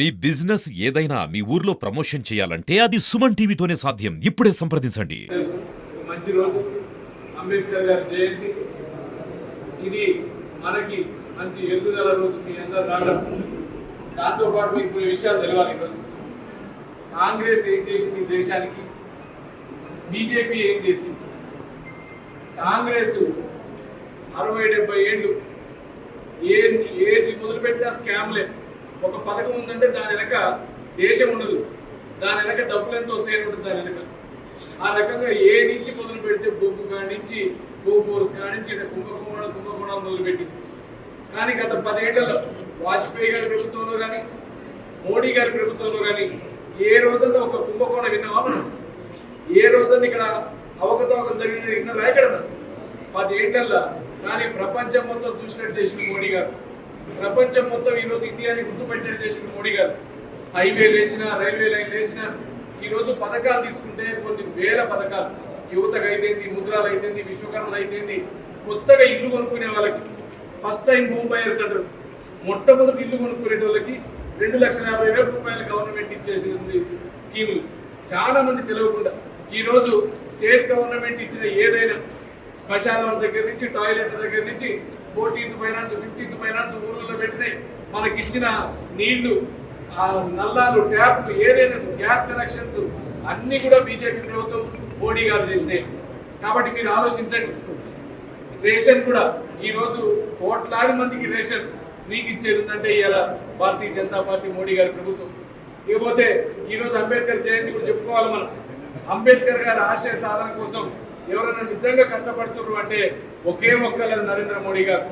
మీ business ఏదైనా మీ ఊర్లో promotion చేయాలంటే అది సుమన్ టీవీతోనే సాధ్యం. ఇప్పుడే సంప్రదించండి. మంచి రోజు. అంబేద్కర్ గారి జయంతి. ఇది మనకి మంచి ఎదుగుదల రోజు మీ అందరూ రావడం దాంతో పాటు మీకు కొన్ని విషయాలు తెలవాలి ఈరోజు. కాంగ్రెస్ ఏం చేసింది ఈ దేశానికి? బీజేపీ ఏం చేసింది? కాంగ్రెస్ అరవై డెబ్బై ఏళ్ళు ఏ ఏది మొదలుపెట్టినా స్కామ్లే ఒక పథకం ఉందంటే దాని వెనక దేశం ఉండదు. దాని వెనక డబ్బులు ఎంత వస్తాయని ఉంటుంది దాని వెనక. ఆ రకంగా ఏ నుంచి మొదలు పెడితే బొగ్గు కానించి నుంచి ఫోర్స్ కానించి నుంచి కుంభకోణం కుంభకోణం మొదలుపెట్టింది. కానీ గత పదేళ్ళలో వాజ్పేయి గారి ప్రభుత్వంలో కానీ మోడీ గారి ప్రభుత్వంలో కానీ ఏ రోజన్నా ఒక కుంభకోణం విన్నావా మనం? ఏ రోజన్నా ఇక్కడ అవకతవకం జరిగిన విన్నారా ఇక్కడ పదేళ్ళలో కానీ ప్రపంచం మొత్తం చూసినట్టు చేసిన మోడీ గారు. ప్రపంచం మొత్తం ఈ రోజు ఇండియాని గుర్తుపెట్టేది చేసిన మోడీ గారు. హైవే వేసిన రైల్వే లైన్ వేసిన ఈ రోజు పథకాలు తీసుకుంటే కొన్ని వేల పథకాలు. యువతకు అయితేంది ముద్రాలు అయితేంది విశ్వకర్మలు అయితేంది కొత్తగా ఇల్లు కొనుక్కునే వాళ్ళకి. ఫస్ట్ టైం హోమ్ బయర్స్ అంటారు. మొట్టమొదటి ఇల్లు కొనుక్కునే వాళ్ళకి రెండు లక్షల యాభై వేల రూపాయలు గవర్నమెంట్ ఇచ్చేసింది స్కీములు. చాలా మంది తెలియకుండా ఈ రోజు స్టేట్ గవర్నమెంట్ ఇచ్చిన ఏదైనా స్మశానాల దగ్గర నుంచి టాయిలెట్ దగ్గర నుంచి ఫోర్టీన్త్ ఫైనాన్స్ ఫిఫ్టీన్త్ ఫైనాన్స్ ఊర్లలో పెట్టినాయి. మనకి ఇచ్చిన నీళ్ళు ఆ నల్లాలు ట్యాప్లు ఏదైనా గ్యాస్ కనెక్షన్స్ అన్ని కూడా బీజేపీ ప్రభుత్వం మోడీ గారు చేసినాయి. కాబట్టి మీరు ఆలోచించండి. రేషన్ కూడా ఈ రోజు కోట్లాది మందికి రేషన్ మీకు ఇచ్చేది ఉందంటే ఇవాళ భారతీయ జనతా పార్టీ మోడీ గారి ప్రభుత్వం. ఇకపోతే ఈరోజు అంబేద్కర్ జయంతి కూడా చెప్పుకోవాలి మనం. అంబేద్కర్ గారి ఆశయ సాధన కోసం ఎవరైనా నిజంగా కష్టపడుతున్నారు అంటే ఒకే ఒక్కలేదు నరేంద్ర మోడీ గారు.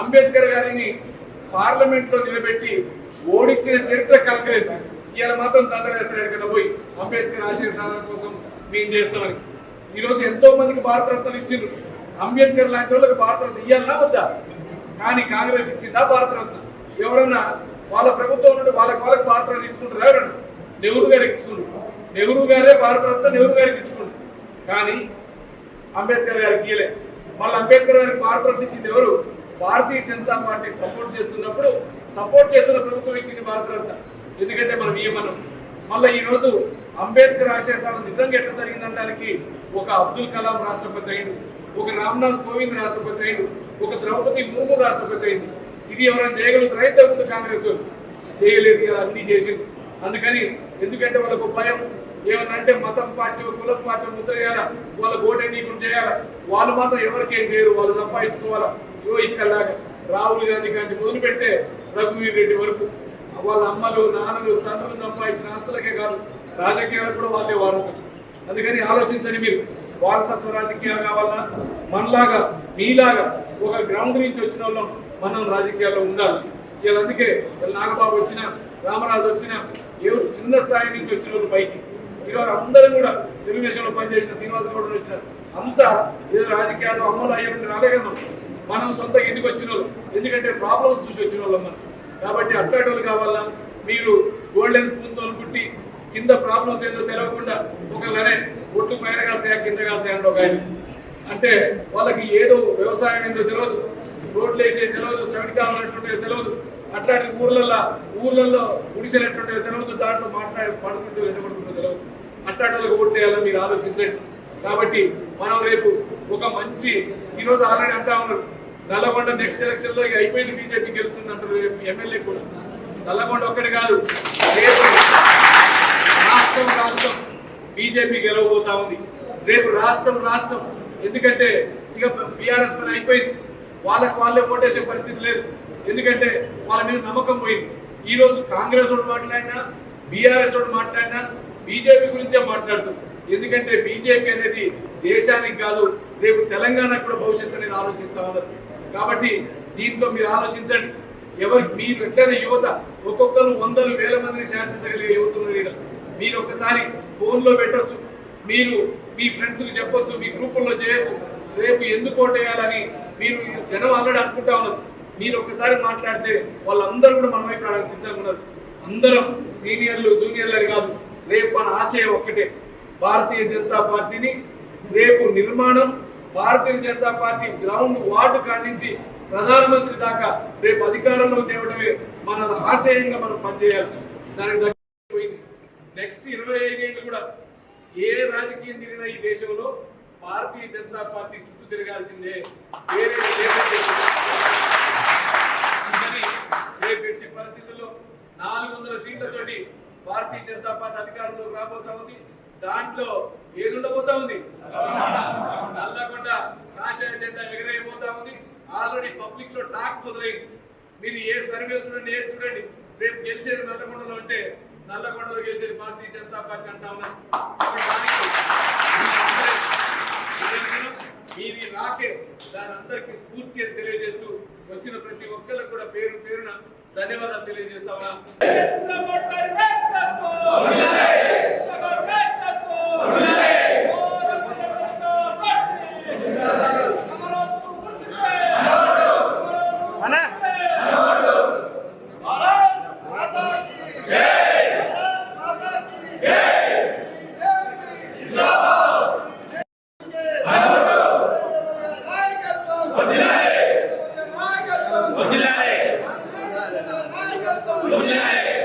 అంబేద్కర్ గారిని పార్లమెంట్లో నిలబెట్టి ఓడించిన చరిత్ర కలకలేస్తుంది ఇవాళ మాత్రం తండ్రి కదా పోయి అంబేద్కర్ ఆశయ సాధన కోసం మేము చేస్తామని. ఈ రోజు ఎంతో మందికి భారతరత్నం ఇచ్చిండ్రు. అంబేద్కర్ లాంటి వాళ్ళకి భారతరత్న ఇవ్వాలా వద్దా? కానీ కాంగ్రెస్ ఇచ్చిందా భారతరత్న ఎవరన్నా వాళ్ళ ప్రభుత్వం నుండి వాళ్ళకి వాళ్ళకి భారతరత్న ఇచ్చుకుంటారు ఎవరన్నా? నెహ్రూ గారికి ఇచ్చుకుంటారు నెహ్రూ గారే భారతరత్న నెహ్రూ గారికి ఇచ్చుకుంటారు కానీ అంబేద్కర్ గారికి ఇయ్యలే మళ్ళీ అంబేద్కర్ గారికి భారతరత్న ఇచ్చింది ఎవరు? భారతీయ జనతా పార్టీ సపోర్ట్ చేస్తున్నప్పుడు సపోర్ట్ చేస్తున్న ప్రభుత్వం ఇచ్చింది భారతరత్న ఎందుకంటే మనం ఇయ్యమన్నాం మళ్ళీ ఈ రోజు అంబేద్కర్ ఆశయాసాలు నిజంగా ఎట్లా జరిగిందనడానికి ఒక అబ్దుల్ కలాం రాష్ట్రపతి అయిండు ఒక రామ్నాథ్ కోవింద్ రాష్ట్రపతి అయిండు ఒక ద్రౌపది ముర్ము రాష్ట్రపతి అయింది ఇది ఎవరైనా చేయగలుగుతారు? అయితే కాంగ్రెస్ చేయలేదు ఇలా అన్ని చేసింది అందుకని ఎందుకంటే వాళ్ళకు భయం. ఏమన్నా మతం పార్టీ కులం పార్టీ ముద్ర వాళ్ళ ఓటే నీకు చేయాలా? వాళ్ళు మాత్రం ఎవరికేం చేయరు వాళ్ళు సంపాదించుకోవాలా? ఇవో ఇక్కడలాగా రాహుల్ గాంధీ గాంధీ మొదలు పెడితే రఘువీర్ రెడ్డి వరకు. వాళ్ళ అమ్మలు నాన్నలు తండ్రులు సంపాదించిన ఆస్తులకే కాదు రాజకీయాలకు కూడా వాళ్ళే వారసులు. అందుకని ఆలోచించండి మీరు. వారసత్వ రాజకీయాలు కావాలన్నా మనలాగా మీలాగా ఒక గ్రౌండ్ నుంచి వచ్చిన వాళ్ళం మనం రాజకీయాల్లో ఉండాలి. ఇలా అందుకే వీళ్ళ నాగబాబు వచ్చిన రామరాజు వచ్చిన ఎవరు చిన్న స్థాయి నుంచి వచ్చిన వాళ్ళు పైకి. ఈరోజు అందరం కూడా తెలుగుదేశంలో పనిచేసిన శ్రీనివాస గౌడ్ వచ్చిన అంతా ఏదో రాజకీయాలు అమ్మలు అయ్యారని రాలే మనం. సొంత ఎందుకు వచ్చిన వాళ్ళు. ఎందుకంటే ప్రాబ్లమ్స్ చూసి వచ్చిన వాళ్ళం మనం. కాబట్టి అట్లాంటి కావాలా? మీరు గోల్డెన్ స్పూన్తో పుట్టి కింద ప్రాబ్లమ్స్ ఏందో తెలియకుండా ఒకళ్ళనే ఒట్టు పైన కాస్తాయా కింద కాస్తాయా అంటే ఒక ఆయన. అంటే వాళ్ళకి ఏదో వ్యవసాయం ఏందో తెలియదు రోడ్లు వేసేది తెలియదు సెవెన్ కావాలంటుంటే తెలియదు అట్లాంటి ఊర్లలో ఊర్లలో గుడిసెలెట్టుంటే తెలియదు దాంట్లో మాట్లాడి పడుకుంటూ ఎండబడుకుంటూ తెలియదు అట్లాంటి వాళ్ళకి ఓటేయాలని మీరు ఆలోచించండి. కాబట్టి మనం రేపు ఒక మంచి ఈరోజు ఆల్రెడీ అంటా ఉన్నారు నల్లగొండ నెక్స్ట్ ఎలక్షన్లో ఇక అయిపోయింది బీజేపీ గెలుస్తుంది అంటారు రేపు ఎమ్మెల్యే కూడా. నల్లగొండ ఒక్కటి కాదు రేపు రాష్ట్రం రాష్ట్రం బీజేపీ గెలవబోతా ఉంది. రేపు రాష్ట్రం రాష్ట్రం. ఎందుకంటే ఇక బీఆర్ఎస్ పని అయిపోయింది. వాళ్ళకి వాళ్ళే ఓటేసే పరిస్థితి లేదు. ఎందుకంటే వాళ్ళ మీద నమ్మకం పోయింది. ఈ రోజు కాంగ్రెస్ వాడు మాట్లాడినా బీఆర్ఎస్ వాడు మాట్లాడినా బీజేపీ గురించే మాట్లాడుతుంది ఎందుకంటే బీజేపీ అనేది దేశానికి కాదు రేపు తెలంగాణకు కూడా భవిష్యత్తు అనేది ఆలోచిస్తా ఉన్నది. కాబట్టి దీంట్లో మీరు ఆలోచించండి. ఎవరు మీరు ఎట్లయినా యువత ఒక్కొక్కరు వందలు వేల మందిని శాసించగలిగే యువత ఉన్నారు మీరు ఒక్కసారి ఫోన్లో పెట్టొచ్చు. మీరు మీ ఫ్రెండ్స్కి చెప్పొచ్చు మీ గ్రూపుల్లో చేయొచ్చు. రేపు ఎందుకు ఓటేయాలని మీరు జనం ఆల్రెడీ అనుకుంటా ఉన్నారు. మీరు ఒక్కసారి మాట్లాడితే వాళ్ళందరూ కూడా మన వైపు రావడానికి సిద్ధంగా ఉన్నారు. అందరం సీనియర్లు జూనియర్లు అని కాదు రేపు మన ఆశయం ఒక్కటే. భారతీయ జనతా పార్టీని రేపు నిర్మాణం Bharatiya Janata party ground ward కాడించి ప్రధానమంత్రి దాకా రేపు అధికారంలో తేవడమే మన ఆశయంగా మనం పనిచేయాలి. దానికి దగ్గర నెక్స్ట్ ఇరవై ఐదేళ్ళు కూడా ఏ రాజకీయం తిరిగిన ఈ దేశంలో భారతీయ జనతా పార్టీ చుట్టూ తిరగాల్సిందే. వేరే లేకపోతే అందుకని రేపు ఎట్టి పరిస్థితుల్లో నాలుగు వందల సీట్లతోటి భారతీయ జనతా పార్టీ అధికారంలోకి రాబోతా ఉంది. దాంట్లో ఏది ఉండబోతా ఉంది? నల్లగొండ కాషాయ జెండా ఎగరేయబోతా ఉంది. ఆల్రెడీ పబ్లిక్లో టాక్ మొదలైంది. మీరు ఏ సర్వే చూడండి ఏ చూడండి. రేపు గెలిచేది నల్లగొండలో అంటే నల్లగొండలో గెలిచేది భారతీయ జనతా పార్టీ అంటా ఉన్నారు. మీది రాకే దాని అందరికీ స్ఫూర్తి అని తెలియజేస్తూ వచ్చిన ప్రతి ఒక్కరికి కూడా పేరు పేరున ధన్యవాదాలు తెలియజేస్తావా मुझे